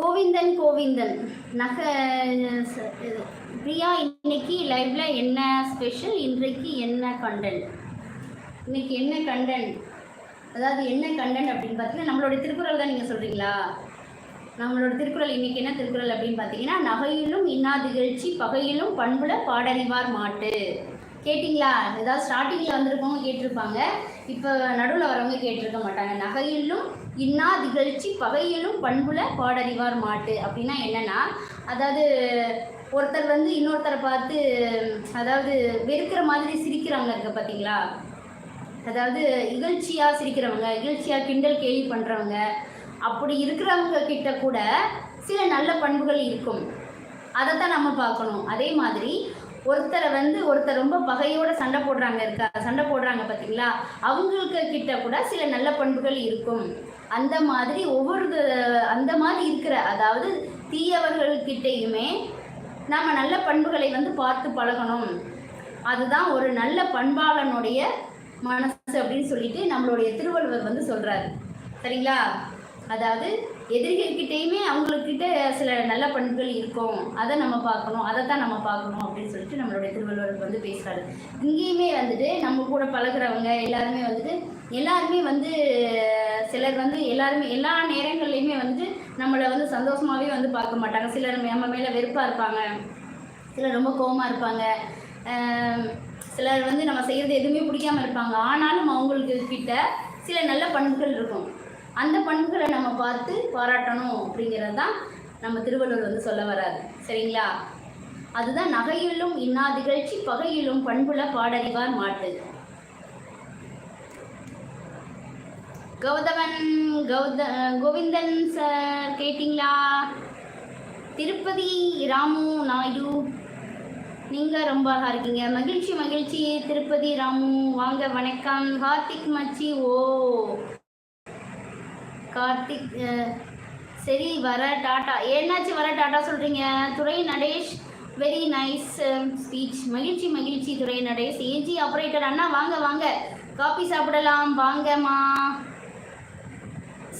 கோவிந்தன் கோவிந்தன். நக இது. பிரியா இன்னைக்கு லைவ்ல என்ன ஸ்பெஷல் இன்றைக்கு என்ன கண்டல்? இன்னைக்கு என்ன கண்டென்ட் அதாவது என்ன கண்டென்ட் அப்படின்னு பார்த்தீங்கன்னா நம்மளுடைய திருக்குறள் தான் நீங்கள் சொல்கிறீங்களா நம்மளோட திருக்குறள் இன்னைக்கு என்ன திருக்குறள் அப்படின்னு பார்த்தீங்கன்னா நகையிலும் இன்னா திகழ்ச்சி பகையிலும் பண்புல பாடறிவார் மாட்டு. கேட்டிங்களா? ஏதாவது ஸ்டார்டிங்கில் வந்திருக்கவங்க கேட்டிருப்பாங்க. இப்போ நடுவில் வரவங்க கேட்டிருக்க மாட்டாங்க. நகையிலும் இன்னா திகழ்ச்சி பகையிலும் பண்புல பாடறிவார் மாட்டு. அப்படின்னா என்னென்னா அதாவது ஒருத்தர் வந்து இன்னொருத்தரை பார்த்து அதாவது வெறுக்கிற மாதிரி சிரிக்கிறாங்க இருக்க பார்த்தீங்களா அதாவது இகழ்ச்சியாக சிரிக்கிறவங்க இகழ்ச்சியாக கிண்டல் கேலி பண்ணுறவங்க அப்படி இருக்கிறவங்க கிட்ட கூட சில நல்ல பண்புகள் இருக்கும். அதைத்தான் நம்ம பார்க்கணும். அதே மாதிரி ஒருத்தரை வந்து ஒருத்தர் ரொம்ப பகையோட சண்டை போடுறாங்க இருக்கா சண்டை போடுறாங்க பார்த்தீங்களா அவங்களுக்கு கிட்ட கூட சில நல்ல பண்புகள் இருக்கும். அந்த மாதிரி ஒவ்வொரு அந்த மாதிரி இருக்கிற அதாவது தீயவர்கள்கிட்டையுமே நாம் நல்ல பண்புகளை வந்து பார்த்து பழகணும். அதுதான் ஒரு நல்ல பண்பாளனுடைய மனசு அப்படின்னு சொல்லிட்டு நம்மளுடைய திருவள்ளுவர் வந்து சொல்கிறார் சரிங்களா? அதாவது எதிரிகள்கிட்டயுமே அவங்கக்கிட்ட சில நல்ல பண்புகள் இருக்கும். அதை நம்ம பார்க்கணும் அதை தான் நம்ம பார்க்கணும் அப்படின்னு சொல்லிட்டு நம்மளுடைய திருவள்ளுவர் வந்து பேசுகிறாரு இங்கேயுமே வந்துட்டு நம்ம கூட பழகுறவங்க எல்லாருமே வந்துட்டு எல்லாருமே வந்து சிலர் வந்து எல்லாருமே எல்லா நேரங்கள்லையுமே வந்து நம்மளை வந்து சந்தோஷமாகவே வந்து பார்க்க மாட்டாங்க. சிலர் நம்ம மேலே வெறுப்பாக இருப்பாங்க. சிலர் ரொம்ப கோவமாக இருப்பாங்க. சிலர் வந்து நம்ம செய்கிறது எதுவுமே பிடிக்காம இருப்பாங்க. ஆனாலும் அவங்களுக்கு கிட்ட சில நல்ல பண்புகள் இருக்கும். அந்த பண்புகளை நம்ம பார்த்து பாராட்டணும் அப்படிங்கிறது தான் நம்ம திருவள்ளுவர் வந்து சொல்ல வராது சரிங்களா? அதுதான் நகையிலும் இன்னா திகழ்ச்சி பகையிலும் பண்புல பாடறிவார் மாட்டு. கௌதவன் கௌத கோவிந்தன் சார் கேட்டிங்களா? திருப்பதி ராமு நாயுடு நீங்கள் ரொம்ப அழகா இருக்கீங்க. மகிழ்ச்சி மகிழ்ச்சி. திருப்பதி ராமு வாங்க வணக்கம். கார்த்திக் மச்சி ஓ. கார்த்திக் சரி வர டாட்டா என்னாச்சு வர டாட்டா சொல்கிறீங்க துறை நடேஷ் வெரி நைஸ் ஸ்பீச் மகிழ்ச்சி மகிழ்ச்சி துரை நடேஷ். ஏஜி ஆப்ரேட்டர் அண்ணா வாங்க வாங்க. காஃபி சாப்பிடலாம். வாங்கம்மா.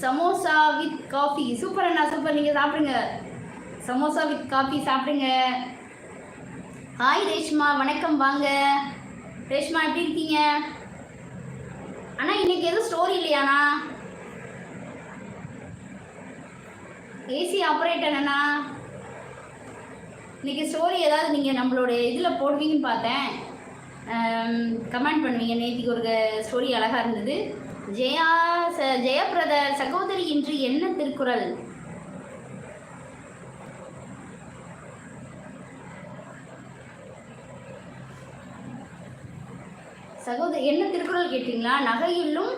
சமோசா வித் காஃபி சூப்பர் அண்ணா சூப்பர். நீங்கள் சாப்பிடுங்க. சமோசா வித் காஃபி சாப்பிடுங்க. ஹாய் ரேஷ்மா. வணக்கம். வாங்க. ரேஷ்மா எப்படி இருக்கீங்க? அண்ணா இன்னைக்கு எதுவும் ஸ்டோரி இல்லையாண்ணா? ஏசி ஆப்ரேட்டர் அண்ணா இன்னைக்கு ஸ்டோரி ஏதாவது நீங்கள் நம்மளோட இதில் போடுவீங்கன்னு பார்த்தேன். கமெண்ட் பண்ணுவீங்க. நேற்றுக்கு ஒரு ஸ்டோரி அழகாக இருந்தது. ஜெயா ச ஜெயபிரத சகோதரி இன்று என்ன திருக்குறள்? சகோதரி என்ன திருக்குறள் கேட்டீங்களா? நகையிலும்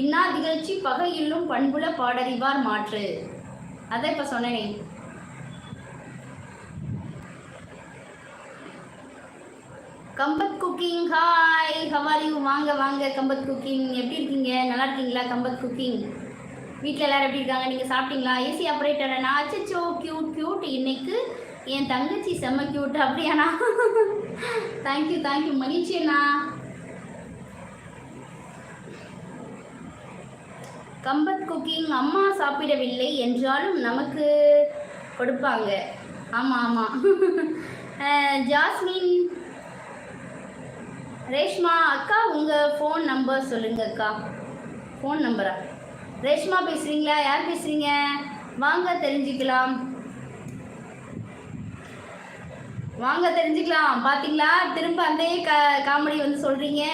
இன்னா திகழ்ச்சி பகையிலும் பண்புல பாடறிவார் மாற்று. அதான் இப்போ சொன்னேனே. கம்பத் குக்கிங் ஹாய் ஹவார் வாங்க வாங்க கம்பத் குக்கிங். எப்படி இருக்கீங்க? நல்லா இருக்கீங்களா கம்பத் குக்கிங்? வீட்டில் எல்லாரும் எப்படி இருக்காங்க? நீங்கள் சாப்பிட்டீங்களா? ஏசி ஆப்ரேட்டர் நான் அச்சோ க்யூட் க்யூட் இன்னைக்கு என் தங்கச்சி செம்ம க்யூட் அப்படியாண்ணா. தேங்க்யூ தேங்க்யூ மகிழ்ச்சி அண்ணா. கம்பத் குக்கிங் அம்மா சாப்பிடவில்லை என்றாலும் நமக்கு கொடுப்பாங்க. ஆமாம் ஆமாம் ஜாஸ்மின் ரேஷ்மா அக்கா உங்கள் ஃபோன் நம்பர் சொல்லுங்க அக்கா. ஃபோன் நம்பரா ரேஷ்மா பேசுகிறீங்களா யார் பேசுகிறீங்க வாங்க தெரிஞ்சுக்கலாம். வாங்க தெரிஞ்சுக்கலாம். பார்த்தீங்களா திரும்ப அந்த க காமெடி வந்து சொல்கிறீங்க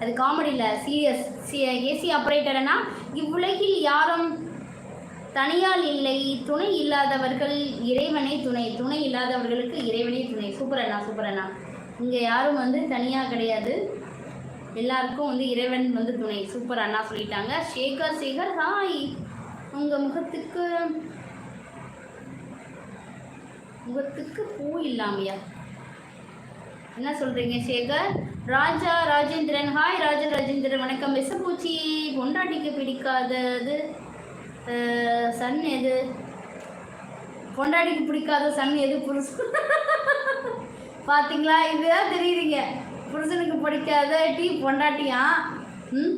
அது காமெடி இல்லை சீரியஸ் சி ஏசி ஆப்ரேட்டர்னா இவ்வுலகில் யாரும் தனியால் இல்லை. துணை இல்லாதவர்கள் இறைவனே துணை. துணை இல்லாதவர்களுக்கு இறைவனே துணை. சூப்பர் அண்ணா சூப்பர் அண்ணா. இங்கே யாரும் வந்து தனியாக கிடையாது. எல்லாருக்கும் வந்து இறைவன் வந்து துணை. சூப்பர் அண்ணா சொல்லிட்டாங்க. சேகர் சேகர் ஹாய் உங்கள் முகத்துக்கு முகத்துக்கு பூ இல்லாமையா? என்ன சொல்கிறீங்க சேகர்? ராஜா ராஜேந்திரன். ஹாய் ராஜா ராஜேந்திரன். வணக்கம். விசப்பூச்சி பொண்டாட்டிக்கு பிடிக்காதது சன் எது? பொண்டாட்டிக்கு பிடிக்காத சன் எது? புருஷன். பார்த்தீங்களா இதுதான் தெரியுறீங்க புருஷனுக்கு பிடிக்காத டீ பொண்டாட்டியா? ம்?